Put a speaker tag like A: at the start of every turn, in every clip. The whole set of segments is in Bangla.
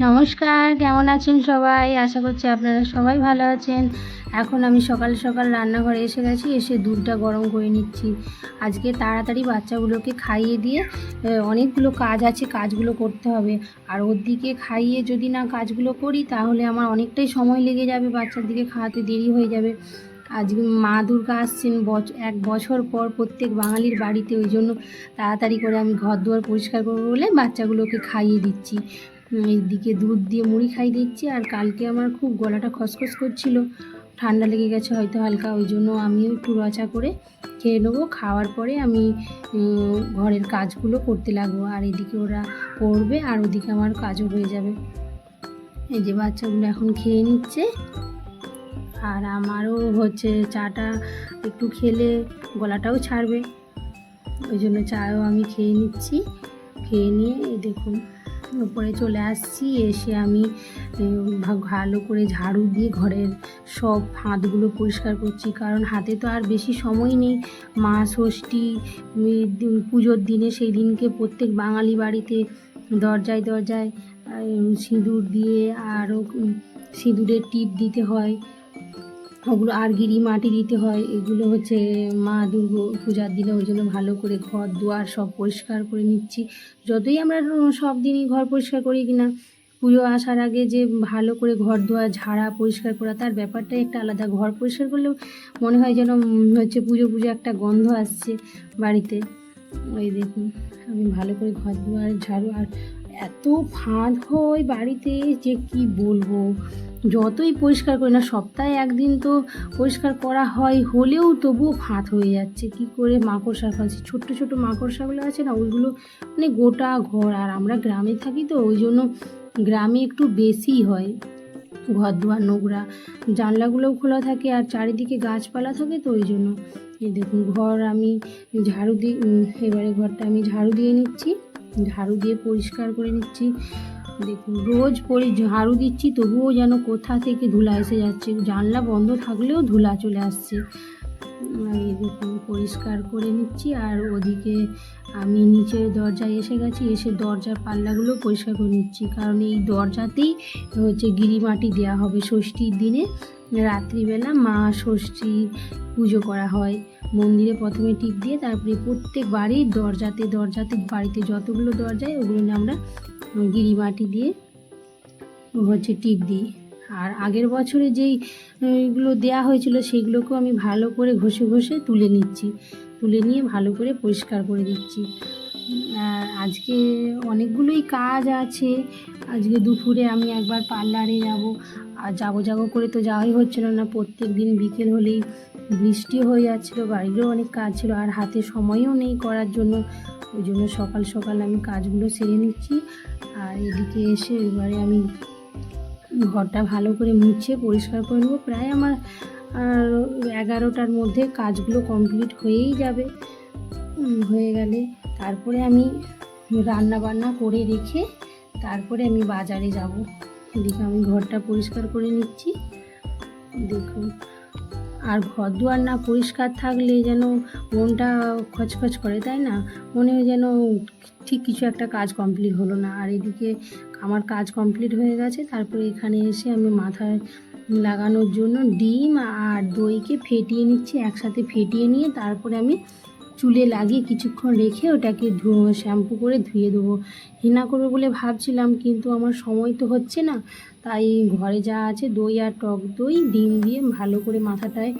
A: নমস্কার, কেমন আছেন সবাই? আশা করছি আপনারা সবাই ভালো আছেন। এখন আমি সকাল সকাল রান্নাঘরে এসে গেছি, এসে দুধটা গরম করে নিচ্ছি। আজকে তাড়াতাড়ি বাচ্চাগুলোকে খাইয়ে দিয়ে অনেকগুলো কাজ আছে, কাজগুলো করতে হবে। আর ওর দিকে খাইয়ে যদি না কাজগুলো করি, তাহলে আমার অনেকটাই সময় লেগে যাবে, বাচ্চার দিকে খাওয়াতে দেরি হয়ে যাবে। আজকে মা দুর্গা আসছেন এক বছর পর প্রত্যেক বাঙালির বাড়িতে, ওই জন্য তাড়াতাড়ি করে আমি ঘর দুয়ার পরিষ্কার করব বলে বাচ্চাগুলোকে খাইয়ে দিচ্ছি। এইদিকে দুধ দিয়ে মুড়ি খাই দিচ্ছি, আর কালকে আমার খুব গলাটা খসখস করছিল। ঠান্ডা লেগে গেছে হয়তো হালকা, ওই জন্য আমিও একটু রচা করে খেয়ে নেব। খাওয়ার পরে আমি ঘরের কাজগুলো করতে লাগবো, আর এদিকে ওরা পড়বে, আর ওদিকে আমার কাজও হয়ে যাবে। এই যে বাচ্চাগুলো এখন খেয়ে নিচ্ছে, আর আমারও হচ্ছে চাটা একটু খেলে গলাটাও ছাড়বে। ওই জন্য চাও আমি খেয়ে নিচ্ছি। খেয়ে নিয়ে দেখুন। উপরে চলে আসছি, এসে আমি ভালো করে ঝাড়ু দিয়ে ঘরের সব হাতগুলো পরিষ্কার করছি। কারণ হাতে তো আর বেশি সময় নেই। মা ষষ্ঠী পুজোর দিনে সেই দিনকে প্রত্যেক বাঙালি বাড়িতে দরজায় দরজায় সিঁদুর দিয়ে আরও সিঁদুরের টিপ দিতে হয়। ওগুলো আর গিরি মাটি দিতে হয়। এগুলো হচ্ছে মা দুর্গা পূজার দিনে, ওই জন্য ভালো করে ঘর দুয়ার সব পরিষ্কার করে নিচ্ছি। যতই আমরা সব দিনই ঘর পরিষ্কার করি কিনা পুজো আসার আগে যে ভালো করে ঘর দুয়ার, ঝাড়া পরিষ্কার করা, তার ব্যাপারটাই একটা আলাদা। ঘর পরিষ্কার করলেও মনে হয় যেন হচ্ছে পুজো পুজো একটা গন্ধ আসছে বাড়িতে। ওই দেখুন, আমি ভালো করে ঘর দুয়ার, ঝাড়ু আর এত ফাঁদ হয় বাড়িতে যে কি বলব? যতই পরিষ্কার করি না, সপ্তাহে একদিন তো পরিষ্কার করা হয়, হলেও তবুও ফাঁদ হয়ে যাচ্ছে। কি করে মাকড়সা খাচ্ছে ছোট্ট ছোট মাকড়সাগুলো আছে না ওইগুলো মানে গোটা ঘর। আর আমরা গ্রামে থাকি তো, ওই জন্য গ্রামে একটু বেশি হয়। ঘর দুয়ার নোংরা, জানলাগুলোও খোলা থাকে আর চারিদিকে গাছপালা থাকে তো, ওই জন্য। এই দেখুন, ঘর আমি ঝাড়ু দিয়ে এবারে ঘরটা আমি ঝাড়ু দিয়ে নিচ্ছি। ঝাড়ু দিয়ে পরিষ্কার করে নিচ্ছি। দেখুন, রোজ পরি ঝাড়ু দিচ্ছি, তবুও যেন কোথা থেকে ধুলা এসে যাচ্ছে। জানলা বন্ধ থাকলেও ধুলা চলে আসছে। এই দেখুন, পরিষ্কার করে নিচ্ছি আর ওদিকে আমি নিচের দরজায় এসে গেছি, এসে দরজার পাল্লাগুলো পরিষ্কার করে নিচ্ছি। কারণ এই দরজাতেই হচ্ছে গিরিমাটি দেওয়া হবে ষষ্ঠীর দিনে। রাত্রিবেলা মা ষষ্ঠী পুজো করা হয়। মন্দিরে প্রথমে টিপ দিয়ে তারপরে প্রত্যেক বাড়ির দরজাতে দরজাতে বাড়িতে যতগুলো দরজায় ওগুলো আমরা গিরিমাটি দিয়ে, হচ্ছে টিপ দিই। আর আগের বছরে যেই এগুলো দেয়া হয়েছিল সেগুলোকেও আমি ভালো করে ঘষে ঘষে তুলে নিচ্ছি। তুলে নিয়ে ভালো করে পরিষ্কার করে দিচ্ছি। আর আজকে অনেকগুলোই কাজ আছে। আজকে দুপুরে আমি একবার পার্লারে যাব। আর যাব যাব করে তো যাওয়াই হচ্ছিল না। প্রত্যেক দিন বিকেল হলেই বৃষ্টি হয়ে যাচ্ছিল, বাড়িরও অনেক কাজ ছিল আর হাতে সময়ও নেই করার জন্য। ওই জন্য সকাল সকাল আমি কাজগুলো সেরে নিচ্ছি আর এদিকে এসে এবারে আমি ঘরটা ভালো করে মুছে পরিষ্কার করে নেব। প্রায় আমার এগারোটার মধ্যে কাজগুলো কমপ্লিট হয়েই যাবে। হয়ে গেলে তারপরে আমি রান্না বান্না করে রেখে তারপরে আমি বাজারে যাব। এদিকে আমি ঘরটা পরিষ্কার করে নিচ্ছি। দেখুন। আর ঘর দুয়ার না পরিষ্কার থাকলে যেন মনটা খচখচ করে, তাই না? মনে হয় যেন ঠিক কিছু একটা কাজ কমপ্লিট হলো না। আর এদিকে আমার কাজ কমপ্লিট হয়ে গেছে, তারপরে এখানে এসে আমি মাথায় লাগানোর জন্য ডিম আর দইকে ফেটিয়ে নিচ্ছি, একসাথে ফেটিয়ে নিয়ে তারপরে আমি চুলে লাগিয়ে কিছুক্ষণ রেখে ওটাকে শ্যাম্পু করে ধুয়ে দেবো। হেনা করব বলে ভাবছিলাম, কিন্তু আমার সময় তো হচ্ছে না। তাই ঘরে যা আছে দই আর টক দই, ডিম দিয়ে ভালো করে মাথাটায়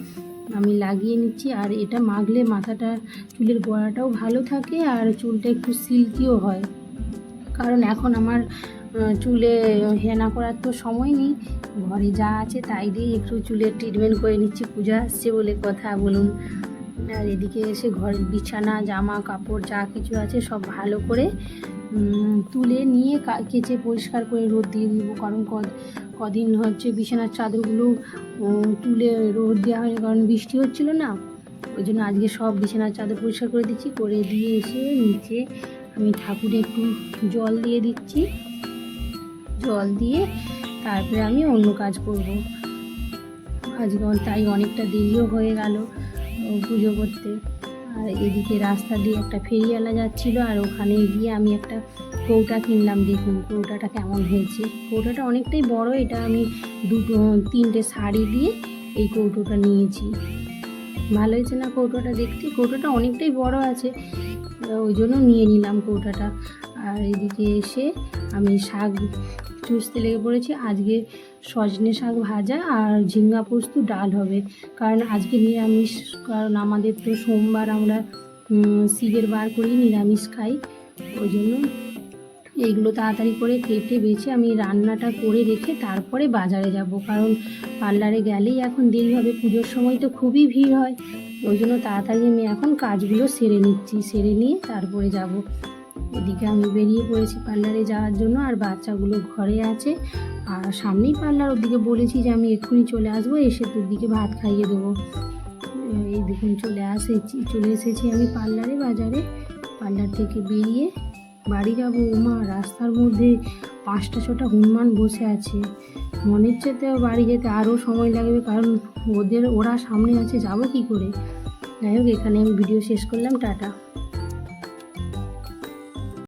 A: আমি লাগিয়ে নিচ্ছি। আর এটা মাখলে মাথাটা, চুলের গোড়াটাও ভালো থাকে আর চুলটা একটু সিল্কিও হয়। কারণ এখন আমার চুলে হেনা করার তো সময় নেই। ঘরে যা আছে তাই দিয়ে একটু চুলের ট্রিটমেন্ট করে নিচ্ছি। পূজা আসছে বলে কথা, বলুন। আর এদিকে এসে ঘরের বিছানা, জামা, কাপড় যা কিছু আছে সব ভালো করে তুলে নিয়ে কেচে পরিষ্কার করে রোদ দিয়ে দিব। কারণ কদ- কদিন হচ্ছে বিছানার চাদরগুলো তুলে রোদ দেওয়া হয়নি কারণ বৃষ্টি হচ্ছিল না। ওই জন্য আজকে সব বিছানার চাদর পরিষ্কার করে দিচ্ছি। করে দিয়ে এসে নিচে আমি ঠাকুরে একটু জল দিয়ে দিচ্ছি। জল দিয়ে তারপরে আমি অন্য কাজ করব। আজকে তাই অনেকটা দেরিও হয়ে গেল। পুজো করতে। আর এদিকে রাস্তা দিয়ে একটা ফেরিওয়ালা যাচ্ছিল, আর ওখানে গিয়ে আমি একটা কৌটা কিনলাম। দেখুন, কৌটাটা কেমন হয়েছে। কৌটাটা অনেকটাই বড়, এটা আমি দুটো, তিনটে শাড়ি দিয়ে এই কৌটোটা নিয়েছি। ভালো হয়েছে না কৌটোটা দেখতে? কৌটোটা অনেকটাই বড় আছে, ওই জন্য নিয়ে নিলাম কৌটাটা। আর এদিকে এসে আমি শাক চুষতে লেগে পড়েছি। আজকে সজনে শাক ভাজা আর ঝিঙ্গা পোস্ত ডাল হবে। কারণ আজকে নিরামিষ, কারণ আমাদের তো সোমবার আমরা শিবের বার করি, নিরামিষ খাই। ওই জন্য এইগুলো তাড়াতাড়ি করে কেটে বেছে আমি রান্নাটা করে রেখে তারপরে বাজারে যাব। কারণ পার্লারে গেলেই এখন দেরি হবে, পুজোর সময় তো খুবই ভিড় হয়। ওই জন্য তাড়াতাড়ি আমি এখন কাজগুলো সেরে নিচ্ছি, সেরে নিয়ে তারপরে যাব। এদিকে আমি বেরিয়ে পড়েছি পার্লারে যাওয়ার জন্য, আর বাচ্চাগুলো ঘরে আছে। আর সামনেই পার্লার, ওদিকে বলেছি যে আমি এক্ষুনি চলে আসব, এসে দিকে ভাত খাইয়ে দেবো। এই দেখুন, চলে আসেছি, চলে এসেছি আমি পার্লারে, বাজারে। পার্লার থেকে বেরিয়ে বাড়ি যাব। মা রাস্তার মধ্যে পাঁচটা ছটা হনুমান বসে আছে। মনে হচ্ছে তো বাড়ি যেতে আরও সময় লাগবে, কারণ ওদের, ওরা সামনে আছে, যাব কি করে? যাই হোক, এখানে আমি ভিডিও শেষ করলাম, টাটা।